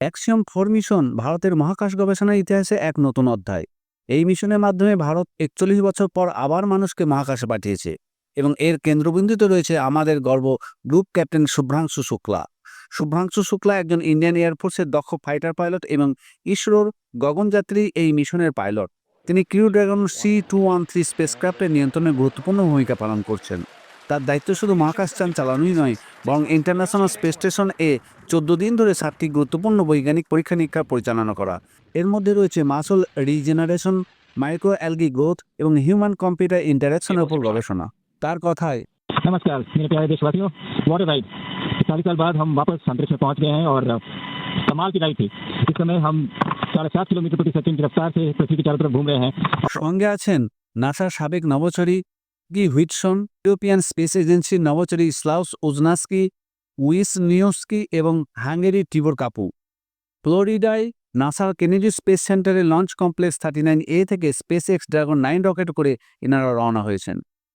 Axiom four mission ভারতের মহাকাশ গবেষণার ইতিহাসে এক নতুন অধ্যায়। এই মিশনের মাধ্যমে ভারত একচল্লিশ বছর পর আবার মানুষকে মহাকাশে পাঠিয়েছে এবং এর কেন্দ্রবিন্দুতে রয়েছে আমাদের গর্ব গ্রুপ ক্যাপ্টেন শুভ্রাংশু শুক্লা। শুভ্রাংশু শুক্লা একজন ইন্ডিয়ান এয়ারফোর্সের দক্ষ ফাইটার পাইলট এবং ইসরোর গগনযাত্রী এই মিশনের পাইলট। তিনি crew Dragon C two one three স্পেসক্রাফ্টের নিয়ন্ত্রণে গুরুত্বপূর্ণ ভূমিকা পালন করছেন। তার দায়িত্ব শুধু মহাকাশযান চালানোই নয় বরং ইন্টারন্যাশনাল স্পেস স্টেশন এ চোদ্দ দিন ধরে সাতটি গুরুত্বপূর্ণ বৈজ্ঞানিক পরীক্ষা নিরীক্ষা পরিচালনা করা এর মধ্যে রয়েছে muscle regeneration micro algae growth এবং হিউম্যান কম্পিউটার ইন্টারাকশনের উপর গবেষণা তার কথায় नमस्कार मेरे प्यारे देशवासियों वॉटर राइड चालीस साल बाद हम वापस अंतरिक्ष में पहुंच गए हैं और कमाल की राइड थी इस समय हम साढ़े सात किलोमीटर प्रति सेकंड की रफ्तार से पृथ्वी की चारों तरफ घूम रहे हैं সঙ্গে আছেন নাসার সাবেক নভোচারী গি হুইটসন ইউরোপিয়ান স্পেস এজেন্সির নবচারী স্লাউস ওজনাস্কি উইস নিউস্কি এবং হাঙ্গেরি টিবর কাপু ফ্লোরিডায় নাসার কেনেডি স্পেস সেন্টারে launch complex thirty nine A থেকে SpaceX Dragon nine rocket করে এনারা রওনা হয়েছেন।